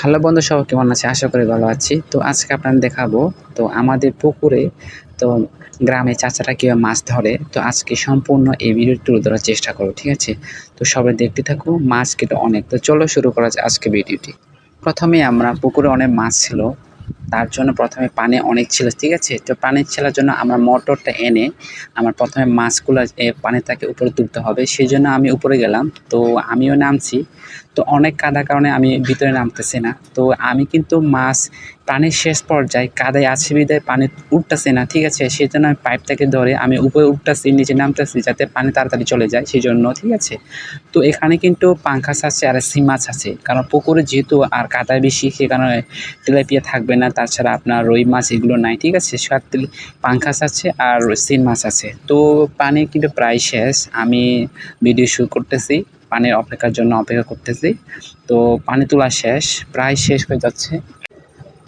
Hello বন্ধু, সবাই কেমন আছে আশা করি ভালো আছি। তো আজকে আপনাদের দেখাবো, তো আমাদের পুকুরে, তো গ্রামে চাচারা কীভাবে মাছ ধরে, তো আজকে সম্পূর্ণ এই ভিডিওটি তুলে ধরার চেষ্টা করব, ঠিক আছে? তো সবাই দেখতে থাকো, মাছ কেটে অনেক। তো চলো শুরু করা যাক আজকে ভিডিওটি। প্রথমে আমরা পুকুরে অনেক মাছ ছিল, তার জন্য প্রথমে পানি অনেক ছিল, ঠিক আছে? তো পানি ছেলার জন্য আমরা মোটরটা এনে আমার প্রথমে মাছগুলো পানি থেকে উপরে তুলতে হবে। সেই জন্য আমি উপরে গেলাম, তো আমিও নামছি। তো অনেক কাদা কারণে আমি ভিতরে নামতেছি না। তো আমি কিন্তু মাছ পানির শেষ পর্যায়ে কাদায় আছে বিদায় পানি উঠতেছে না, ঠিক আছে? সেই জন্য আমি পাইপ থেকে ধরে আমি উপরে উঠতেছি, নিচে নামতেছি যাতে পানি তাড়াতাড়ি চলে যায় সেই জন্য ঠিক আছে? তো এখানে কিন্তু পাঙ্খাস আছে আর সিম মাছ আছে, কারণ পুকুরে যেহেতু আর কাদায় বেশি, সে কারণে তেলাপিয়া থাকবে না, তাছাড়া আপনার রুই মাছ এগুলো নাই, ঠিক আছে? সাত পাঙ্খাস আছে আর সিম মাছ আছে। তো পানি কিন্তু প্রায় শেষ, আমি ভিডিও শুট করতেছি। পানির অপেক্ষার জন্য অপেক্ষা করতেছি। তো পানি তোলা শেষ প্রায় শেষ হয়ে যাচ্ছে।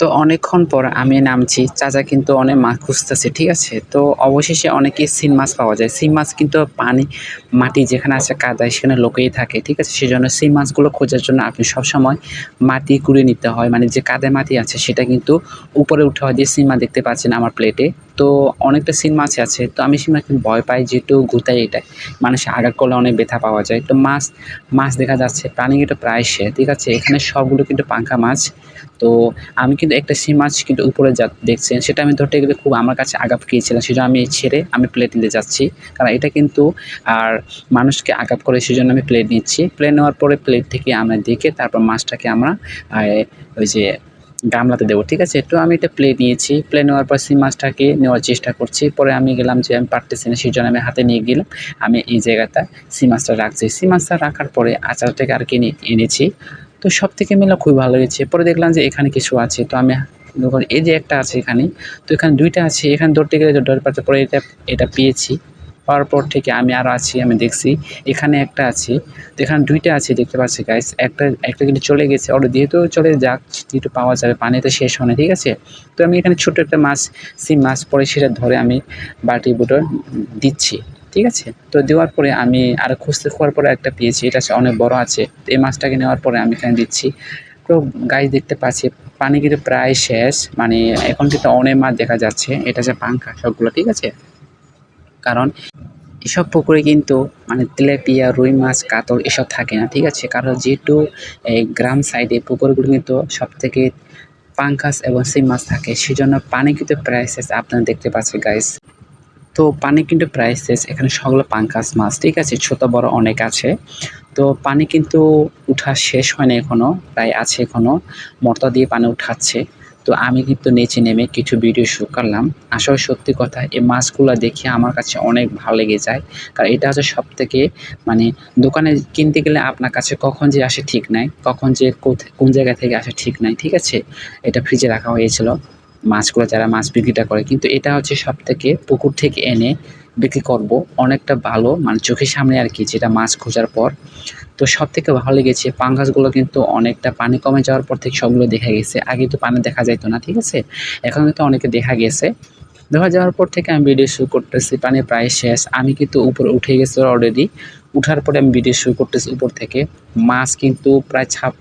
তো অনেকক্ষণ পর আমি নামছি। চাচা কিন্তু অনেক মাছ খুঁজতেছে, ঠিক আছে? তো অবশেষে অনেকেই সিন মাছ পাওয়া যায়। সিন মাছ কিন্তু পানি, মাটি যেখানে আছে কাদায় সেখানে লোকেই থাকে, ঠিক আছে? সেই জন্য সিন মাছগুলো খোঁজার জন্য আপনি সবসময় মাটি কুড়িয়ে নিতে হয়। মানে যে কাদায় মাটি আছে, সেটা কিন্তু উপরে উঠে হয় যে সিন মাছ দেখতে পাচ্ছেন আমার প্লেটে। তো অনেকটা সিন মাছ আছে। তো আমি সিন মাছ ভয় পাই যেহেতু গুতাই এটাই মানুষ আঘাত করলে অনেক ব্যথা পাওয়া যায়। তো মাছ মাছ দেখা যাচ্ছে প্রাণী কিন্তু প্রায় সে ঠিক আছে? এখানে সবগুলো কিন্তু পাঙ্খা মাছ তো আমি কিন্তু একটা সিম মাছ কিন্তু উপরে যা দেখছেন, সেটা আমি ধরতে গেলে খুব আমার কাছে আগাপ গিয়েছিলাম সেটা আমি ছেড়ে আমি প্লেট নিতে যাচ্ছি। কারণ এটা কিন্তু আর মানুষকে আগাপ করে, সেজন্য আমি প্লেট নিচ্ছি। প্লেট নেওয়ার পরে প্লেট থেকে আমরা দেখে তারপর মাছটাকে আমরা ওই যে গামলাতে দেবো, ঠিক আছে? তো আমি এটা প্লে নিয়েছি। প্লে নেওয়ার পর সিম মাছটাকে নেওয়ার চেষ্টা করছি। পরে আমি গেলাম যে আমি পারতেছি না সেই জন্য আমি হাতে নিয়ে গেলাম। আমি এই জায়গাটা সি মাছটা রাখছি। সি মাছটা রাখার পরে আচারটাকে আর কি এনেছি। তো সব থেকে মেলা খুবই ভালো লেগেছে। পরে দেখলাম যে এখানে কিছু আছে। তো আমি এই যে একটা আছে এখানে, তো এখানে দুইটা আছে। এখানে ধরতে গেলে পাচ্ছে পরে এটা এটা পেয়েছি। পাওয়ার পর থেকে আমি আরও আছি, আমি দেখছি। এখানে একটা আছে। তো এখানে দুইটা আছে, দেখতে পাচ্ছি গাইস একটা একটা কিন্তু চলে গেছে। ওর যেহেতু চলে যাক, যেহেতু পাওয়া যাবে পানিতে শেষ হয় ঠিক আছে? তো আমি এখানে ছোট একটা মাছ, সেই মাছ পরে সেটা ধরে আমি বাটি বুটো দিচ্ছি। ঠিক আছে? তো দেওয়ার পরে আমি আরও খুঁজতে খোয়ার পরে একটা পেয়েছি, এটা অনেক বড় আছে। এই মাছটাকে নেওয়ার পরে আমি এখানে দিচ্ছি। তো গাছ দেখতে পাচ্ছি, পানি কিন্তু প্রায় শেষ মানে এখন কিন্তু অনেক মাছ দেখা যাচ্ছে। এটা যে পাঙ্খা সবগুলো, ঠিক আছে? কারণ এসব পুকুরে কিন্তু মানে তেলেপিয়া, রুই মাছ, কাতল এসব থাকে না, ঠিক আছে? কারণ যেহেতু এই গ্রাম সাইডে পুকুরগুলো কিন্তু সব থেকে পাঙ্কাস এবং সেই মাছ থাকে সেই জন্য পানি কিন্তু প্রায় শেষ। আপনারা দেখতে পাচ্ছেন গাইস তো পানি কিন্তু প্রায় শেষ। এখানে সবগুলো পাঙ্কাস মাছ, ঠিক আছে? ছোটো, বড় অনেক আছে। তো পানি কিন্তু উঠা শেষ হয়নি এখনও প্রায় আছে এখনও মর্তা দিয়ে পানি উঠাচ্ছে। তো আমি কিন্তু নেচে নেমে কিছু ভিডিও শ্যুট করলাম। আসলে সত্যি কথা, এই মাছগুলো দেখে আমার কাছে অনেক ভালো লেগে যায়। কারণ এটা হচ্ছে সব থেকে মানে দোকানে কিনতে গেলে আপনার কাছে কখন যে আসে ঠিক নাই, কখন যে কোন জায়গা থেকে আসে ঠিক নাই, ঠিক আছে? এটা ফ্রিজে রাখা হয়েছিল। মাছগুলো যারা মাছ বিক্রিটা করে, কিন্তু এটা হচ্ছে সব থেকে পুকুর থেকে এনে বিক্রি করব। অনেকটা ভালো মানে চোখের সামনে আর কি, যেটা মাছ খোঁজার পর। তো সব থেকে ভালো লেগেছে পাঙ্গাসগুলো কিন্তু অনেকটা পানি কমে যাওয়ার পর থেকে সবগুলো দেখা গেছে। আগে তো পানি দেখা যাইতো না, ঠিক আছে? এখন কিন্তু অনেকে দেখা গেছে। দেখা যাওয়ার পর থেকে আমি ভিডিও শুরু করতেছি, পানি প্রায় শেষ। আমি কিন্তু উপরে উঠে গেছি অলরেডি উঠার পরে আমি ভিডিও শুরু করতেছি উপর থেকে। মাছ কিন্তু প্রায় ছাপ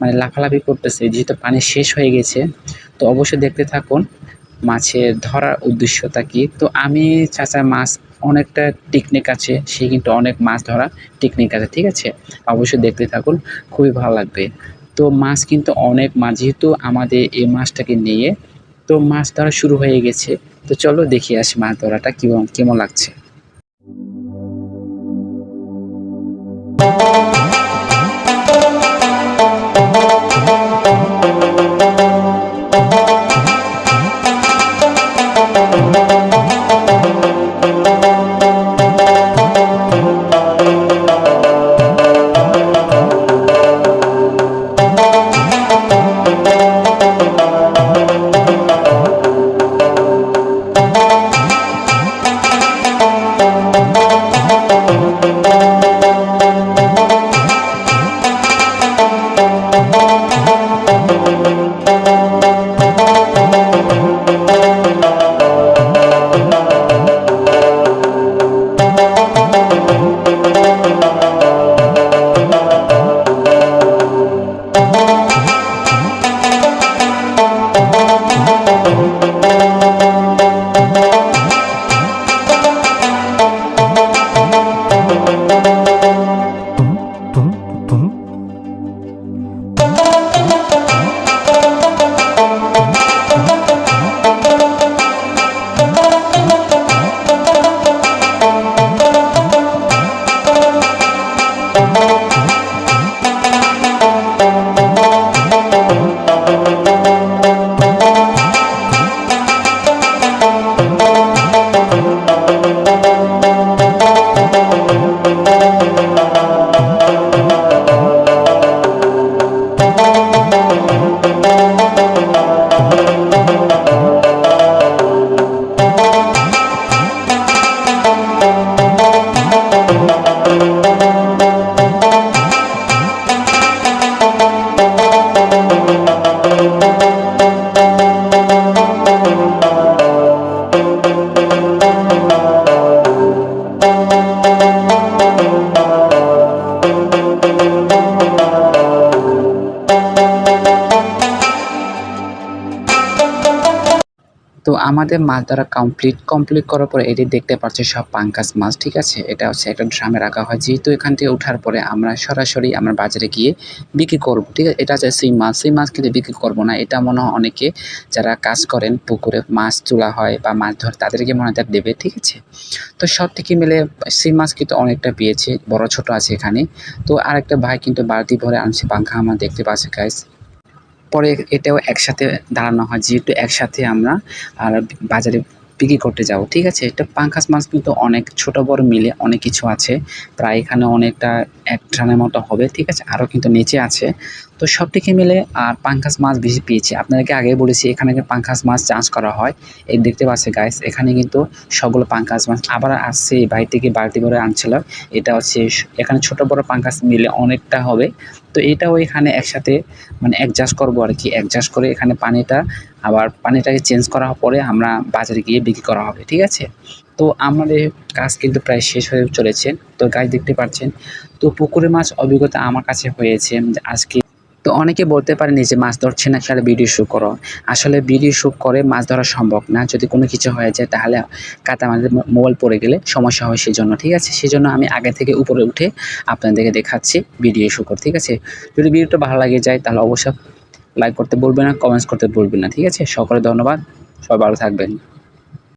মানে লাফালাফি করতেছে, যেহেতু পানি শেষ হয়ে গেছে। তো অবশ্যই দেখতে থাকুন। মাছের ধরার উদ্দেশ্যটা কি? তো আমি চাচা মাছ অনেকটা টেকনিক আছে, সে কিন্তু অনেক মাছ ধরা টেকনিক আছে, ঠিক আছে? অবশ্যই দেখতে থাকুন, খুবই ভালো লাগবে। তো মাছ কিন্তু অনেক মাছ, যেহেতু আমাদের এই মাছটাকে নিয়ে তো মাছ ধরা শুরু হয়ে গেছে। তো চলো দেখি আসি মাছ ধরাটা কেমন কেমন লাগছে। আমাদের মাছ ধরা কমপ্লিট কমপ্লিট করার পরে এটি দেখতে পাচ্ছি সব পাঙ্কাস মাছ, ঠিক আছে? এটা হচ্ছে একটা ড্রামে রাখা হয়। যেহেতু এখান থেকে ওঠার পরে আমরা সরাসরি আমরা বাজারে গিয়ে বিক্রি করব, ঠিক আছে? এটা হচ্ছে সেই মাছ। সেই মাছ কিন্তু বিক্রি করব না। এটা মনে হয় অনেকে যারা কাজ করেন পুকুরে মাছ তোলা হয় বা মাছ ধরে তাদেরকে মনে হয় দেবে, ঠিক আছে? তো সব থেকে মিলে সেই মাছ কিন্তু অনেকটা পেয়েছে, বড় ছোট আছে এখানে। তো আরেকটা ভাই কিন্তু বালতি ভরে আনছে, পাঙ্খা আমার দেখতে পাচ্ছে গাইস পরে এটাও একসাথে দাঁড়ানো হয় যেহেতু একসাথে আমরা আর বাজারে বিক্রি করতে যাব, ঠিক আছে? এটা পাঙ্কাস মাছ কিন্তু অনেক ছোট, বড়, মিলে অনেক কিছু আছে। প্রায় এখানে অনেকটা এক ট্রানের মতো হবে, ঠিক আছে? আরও কিন্তু নিচে আছে। তো সব থেকে মিলে আর পাঙ্কাস মাছ বেশি পেয়েছি। আপনাদেরকে আগে বলেছি, এখানে পাঙ্কাস মাছ চাষ করা হয়, এই দেখতে পাচ্ছে গাইস এখানে কিন্তু সবগুলো পাঙ্কাস মাছ আবার আসছে বাড়ি থেকে বালতি করে আনছিল এটা হচ্ছে এখানে ছোট, বড় পাঙ্কাস মিলে অনেকটা হবে। তো এটাও এখানে একসাথে মানে অ্যাডজাস্ট করব আর কি অ্যাডজাস্ট করে এখানে পানিটা আবার পানিটাকে চেঞ্জ করা পরে আমরা বাজারে গিয়ে বিক্রি করা হবে, ঠিক আছে? তো আমাদের কাজ কিন্তু প্রায় শেষ হয়ে চলেছে। তো গাছ দেখতে পাচ্ছেন, তো পুকুরে মাছ অভিজ্ঞতা আমার কাছে হয়েছে আজকে তো অনেকে বলতে পারেন যে মাছ ধরছে না খেলে ভিডিও শ্যুট করো। আসলে ভিডিও শ্যুট করে মাছ ধরা সম্ভব না। যদি কোনো কিছু হয়ে যায় তাহলে কাতা মাঝে মোবাইল পড়ে গেলে সমস্যা হয় সেই জন্য ঠিক আছে? সেই জন্য আমি আগে থেকে উপরে উঠে আপনাদেরকে দেখাচ্ছি ভিডিও শ্যুট ঠিক আছে? যদি ভিডিওটা ভালো লাগে যায় তাহলে অবশ্যই লাইক করতে বলবে না কমেন্টস করতে বলবে না, ঠিক আছে? সকলে ধন্যবাদ, সবাই ভালো থাকবেন।